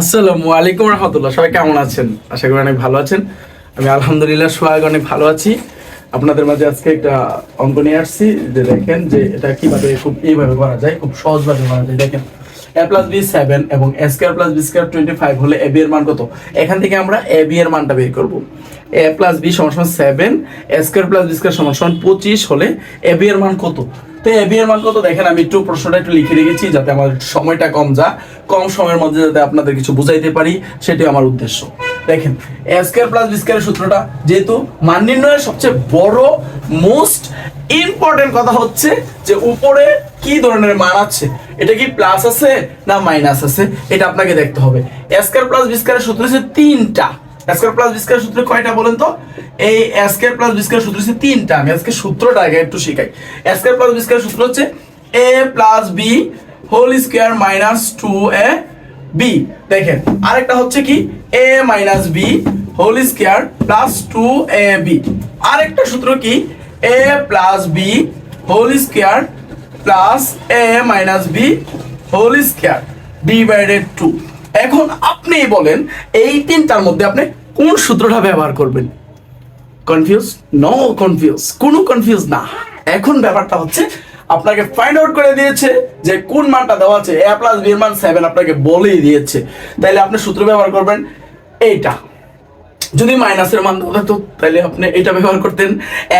আসসালামু আলাইকুম রহমতুল্লাহ। সবাই কেমন আছেন? আশা করি অনেক ভালো আছেন। আমি আলহামদুলিল্লাহ সোহাগ অনেক ভালো আছি। আপনাদের মাঝে আজকে একটা অঙ্ক নিয়ে আসছি। যে দেখেন যে এটা কীভাবে খুব এইভাবে করা যায়, খুব সহজভাবে করা যায়। দেখেন এ প্লাস বি সেভেন এবং A square plus B square twenty five হলে এ বি এর মান কত? এখান থেকে আমরা এ বি এর মানটা বের করব। এ প্লাস বি সমান সমান seven A square plus B square সমান সমান পঁচিশ হলে এ বি এর মান কত? তো এ বি এর মান কত দেখেন? আমি একটু প্রশ্নটা একটু লিখে রেখেছি যাতে আমার সময়টা কম যা। কম সময়ের মধ্যে যাতে আপনাদের কিছু বুঝাইতে পারি, সেটাই আমার উদ্দেশ্য। দেখেন এ স্কোয়ার প্লাস বি স্কোয়ারের সূত্রটা যেহেতু মান নির্ণয়ের সবচেয়ে বড়, মোস্ট ইম্পর্টেন্ট কথা হচ্ছে যে উপরে কি ধরনের মান আছে? এটা কি প্লাস আছে না মাইনাস আছে? এটা আপনাকে দেখতে হবে। এ স্কোয়ার প্লাস বি স্কোয়ারের সূত্র হচ্ছে তিনটা। স্কোয়ার প্লাস বি স্কোয়ার সূত্র কয়টা বলেন তো? এই স্কোয়ার প্লাস বি স্কোয়ার সূত্র হচ্ছে তিনটা। আমি আজকে সূত্রটা আগে একটু শিখাই। স্কোয়ার প্লাস বি স্কোয়ার সূত্র হচ্ছে A plus B whole square minus two A B দেখেন, আরেকটা হচ্ছে কি? A minus B whole square plus two A B আরেকটা সূত্র কি? A plus B whole square plus A minus B whole square divided two এখন আপনি বলেন, এই তিনটার মধ্যে আপনি কোন সূত্রটা ব্যবহার করবেন? কনফিউজ নো কনফিউজ কোনো কনফিউজ না। এখন ব্যাপারটা হচ্ছে, আপনাকে ফাইন্ড আউট করে দিয়েছে যে কোন মানটা দেওয়া আছে। এ প্লাস বি এর মান সেভেন আপনাকে বলেই দিয়েছে। তাইলে আপনি সূত্র ব্যবহার করবেন এইটা। যদি মাইনাসের মান থাকতো তাহলে আপনি এটা ব্যবহার করতেন।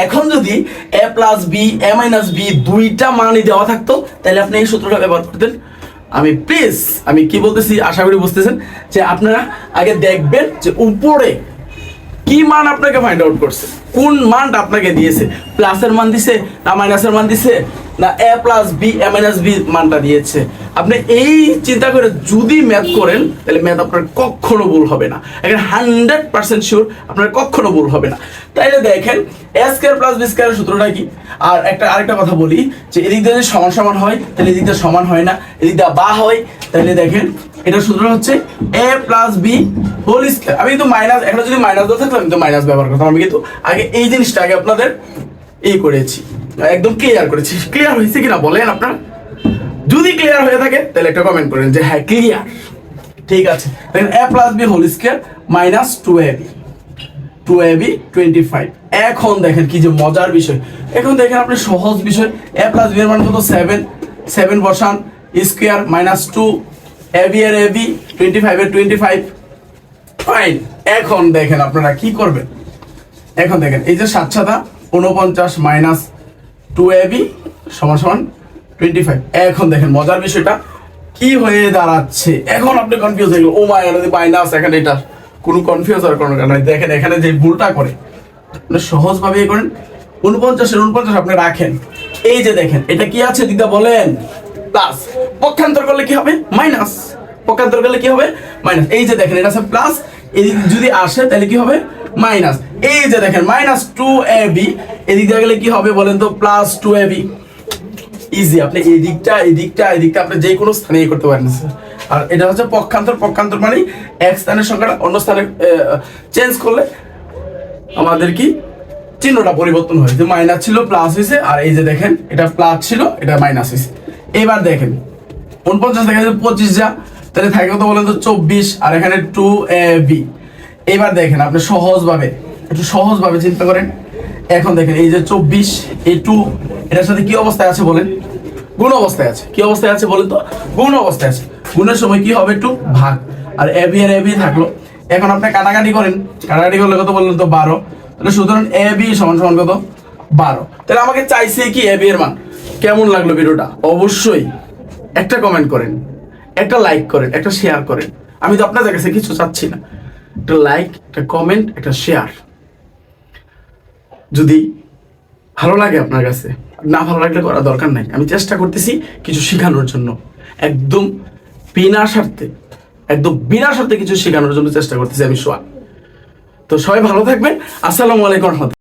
এখন যদি A plus B A minus B দুইটা মানই দেওয়া থাকতো তাহলে আপনি এই সূত্রটা ব্যবহার করতেন আমি প্লিজ আমি কি বলতেছি, আশা করি বুঝতেছেন, যে আপনারা আগে দেখবেন যে উপরে কি মান আপনাকে ফাইন্ড আউট করছে। কোন মানটা আপনাকে দিয়েছে? প্লাসের মান দিছে না মাইনাসের মান দিছে? না A plus B A minus B মানটা দিয়েছে? আপনি এই চিন্তা করে যদি ম্যাথ করেন, তাহলে ম্যাথ আপনার কখনো ভুল হবে না। এখানে হান্ড্রেড পার্সেন্ট শিওর আপনার কখনো ভুল হবে না। তাইলে দেখেন এ স্কোয়ার প্লাস বি স্কোয়ারের সূত্রটা কি? আর একটা, আরেকটা কথা বলি, যে এদিক দিয়ে সমান সমান হয়, তাহলে এদিক দিয়ে সমান হয় না। এদিক দিয়ে বা হয় তাহলে দেখেন এটা সূত্র হচ্ছে A plus B whole square আমি কিন্তু মাইনাস এখানে যদি মাইনাস দেওয়া থাকতো আমি তো মাইনাস ব্যবহার করতাম আমি কিন্তু আগে এই জিনিসটা আগে আপনাদের এই করেছি, একদম ক্লিয়ার করেছি। ক্লিয়ার হয়েছে কিনা বলেন আপনার? যদি ক্লিয়ার হয়ে থাকে, তাহলে একটা কমেন্ট করেন যে হ্যাঁ ক্লিয়ার ঠিক আছে। দেখেন A plus B whole square minus two A B two A B twenty five এখন দেখেন কি যে মজার বিষয়। এখন দেখেন আপনি সহজ বিষয়। এ প্লাস বি এর মান কত? সেভেন সেভেন বসান square minus two A B এর এ বি টোয়েন্টি ফাইভ এর টোয়েন্টি ফাইভ ফাইন এখন দেখেন আপনারা কি করবেন? এখন দেখেন, এই যে সাত সাদা উনপঞ্চাশ মাইনাস টু এ বি সমান সমান টোয়েন্টি ফাইভ এখন দেখেন, মজার বিষয়টা, কি হয়ে দাঁড়াচ্ছে? এখন আপনি কনফিউজ হয়ে গেল ও মাই যদি মাইনাস এখানে এটা। কোনো কনফিউজ হওয়ার কোনো কারণ দেখেন, এখানে যে ভুলটা করে, আপনি সহজভাবে ইয়ে করেন। উনপঞ্চাশের উনপঞ্চাশ আপনি রাখেন। এই যে দেখেন, এটা কি আছে, দিদা বলেন? প্লাস পক্ষান্তর করলে কি হবে? মাইনাস পক্ষান্তর করলে কি হবে? মাইনাস এই যে দেখেন, এটা আছে প্লাস এই যদি আসে, তাহলে কি হবে? মাইনাস। এই যে দেখেন, মাইনাস টু এ বি এদিক দিয়ে গেলে কি হবে বলেন তো? প্লাস টু এ ইজি আপনি এই দিকটা এই দিকটা আপনি যে কোনো স্থানে ইয়ে করতে পারেন। আর এটা হচ্ছে পক্ষান্তর পক্ষান্তর মানে এক স্থানের সংখ্যাটা অন্য স্থানে চেঞ্জ করলে আমাদের কি চিহ্নটা পরিবর্তন হয়। যে মাইনাস ছিল প্লাস হয়েছে, আর এই যে দেখেন, এটা প্লাস ছিল, এটা মাইনাস হয়েছে। এবার দেখেন, উনপঞ্চাশ দেখা যাচ্ছে পঁচিশ যা, তাহলে থাকে কত বলেন তো? চব্বিশ, আর এখানে টু এ বি এবার দেখেন আপনি সহজভাবে, একটু সহজভাবে চিন্তা করেন। এখন দেখেন, এই যে চব্বিশ, এই টু, এটার সাথে কি অবস্থায় আছে বলেন? গুণ অবস্থায় আছে। কি অবস্থায় আছে বলেন তো? গুণ অবস্থায় আছে। গুণের সময় কি হবে? একটু ভাগ। আর এ আর এ থাকল। এখন আপনি কাটাকাটি করেন। কাটাকাটি করলে কত বললেন তো? বারো। তাহলে সুতরাং এ, বি সমান সমান কত? বারো। তাহলে আমাকে চাইছে কি এ, বি এর মান? কেমন লাগল ভিডিওটা? অবশ্যই একটা কমেন্ট করেন, একটা লাইক করেন, একটা শেয়ার করেন। আমি তো আপনাদের কাছে কিছু চাচ্ছি না। একটা লাইক একটা কমেন্ট একটা শেয়ার যদি ভালো লাগে আপনার কাছে, না ভালো লাগলে করা দরকার নাই। আমি চেষ্টা করতেছি কিছু শেখানোর জন্য। একদম বিনা স্বার্থে, একদম বিনা স্বার্থে কিছু শেখানোর জন্য চেষ্টা করতেছি আমি, সোয়া। তো সবাই ভালো থাকবেন। আসসালামু আলাইকুম